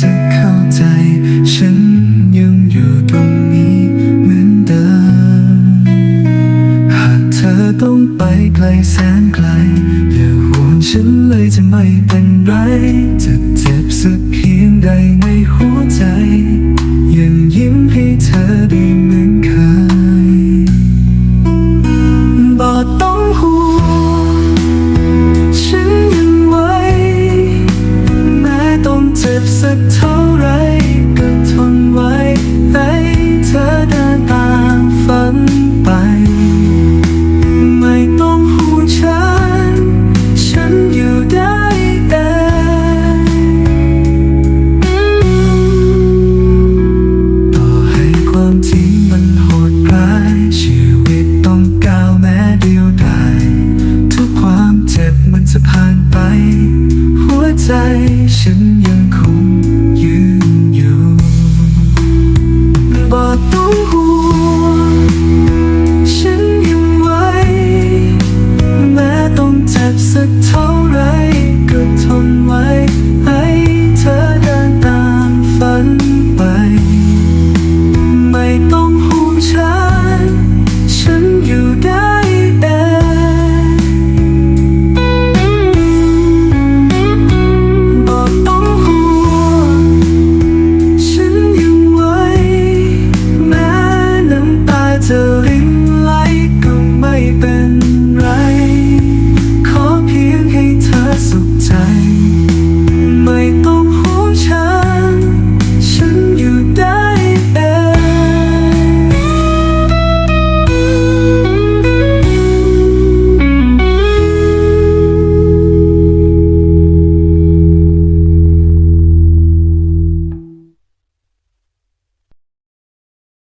จะเข้าใจ ฉันยังอยู่ตรงนี้เหมือนเดิม หากเธอต้องไปไกลแสนไกล อย่ห่วงฉันเลยจะไม่เป็นไร จะเจ็บสักเพียงใดในหัวใจ เจ็บสักเท่าไรก็ทนไว้ให้เธอเดินตามฝันไป ไม่ต้องห่วงฉัน ฉันอยู่ได้เองต่อให้ความจริงมันโหดร้าย ชีวิตต้องก้าวแม้เดียวดายทุกความเจ็บมันจะผ่านไป 在深夜空